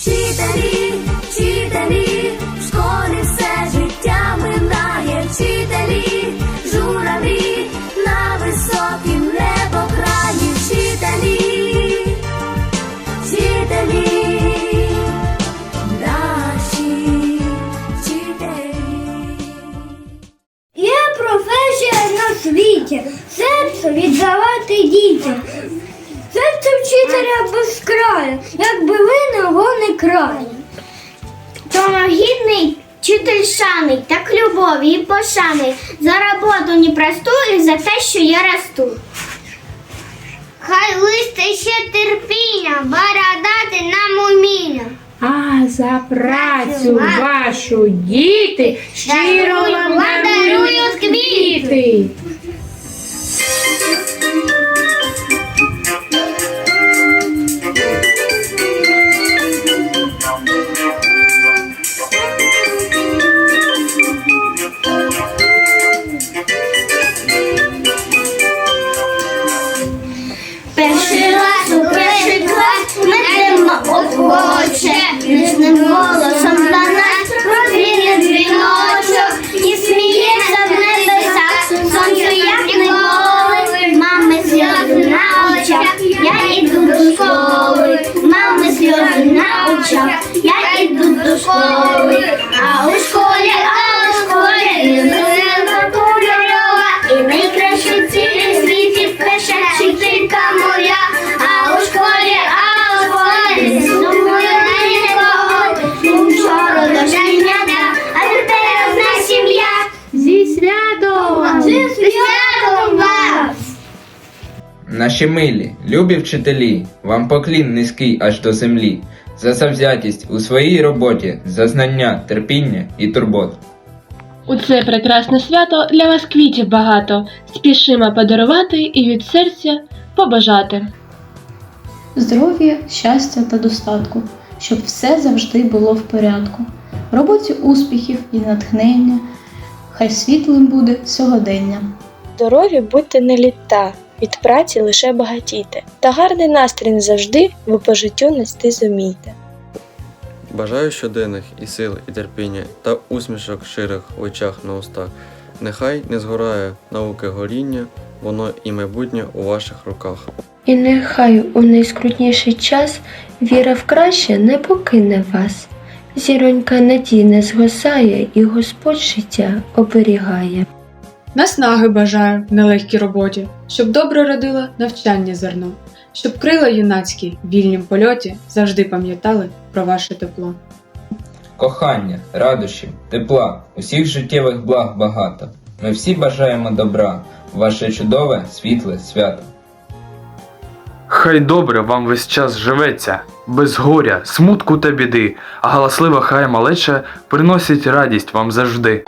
Вчителі, вчителі, в школі все життя минає. Вчителі, журавлі, на високім небокраї. Вчителі, вчителі, наші вчителі. Є професія на світі, серце віддавати дітям. Серце вчителя без краю, якби ви його не крали. Домогідний вчитель шани, так любові і пошани за роботу непросту і за те, що я росту. Хай листе ще терпіння, бородати нам уміння. А за працю вашу діти щиро вам дарую квіти. Мами сльози на очах, я іду до школи, Наші милі, любі вчителі, вам поклін низький аж до землі, за завзятість у своїй роботі, за знання, терпіння і турботу. У це прекрасне свято для вас квітів багато. Спішимо подарувати і від серця побажати. здоров'я, щастя та достатку, щоб все завжди було в порядку. В роботі успіхів і натхнення, хай світлим буде сьогодення. Здорові будьте не літа, від праці лише багатійте, та гарний настрій не завжди ви по життю нести зумійте. Бажаю щоденних і сил, і терпіння, та усмішок щирих в очах на устах. Нехай не згорає науки горіння, воно і майбутнє у ваших руках. І нехай у найскрутніший час віра в краще не покине вас. Зіронька надій не згасає, і Господь життя оберігає. Наснаги бажаю в нелегкій роботі, щоб добре родило навчання зерно, щоб крила юнацькі в вільнім польоті завжди пам'ятали про ваше тепло. Кохання, радощів, тепла, усіх життєвих благ багато. Ми всі бажаємо добра, ваше чудове, світле свято. Хай добре вам весь час живеться, без горя, смутку та біди, а галаслива хай малеча приносить радість вам завжди.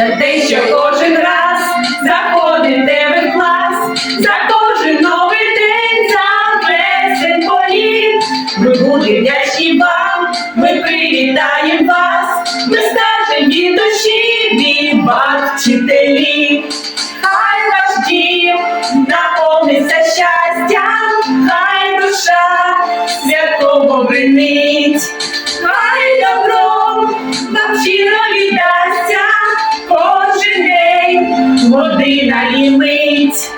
За те, що кожен раз заходите в клас, за кожен новий день, за весен політ. Ми будемо вдячні вам, ми привітаємо вас, ми скажемо від душі, вібат вчителі. єдина і мить.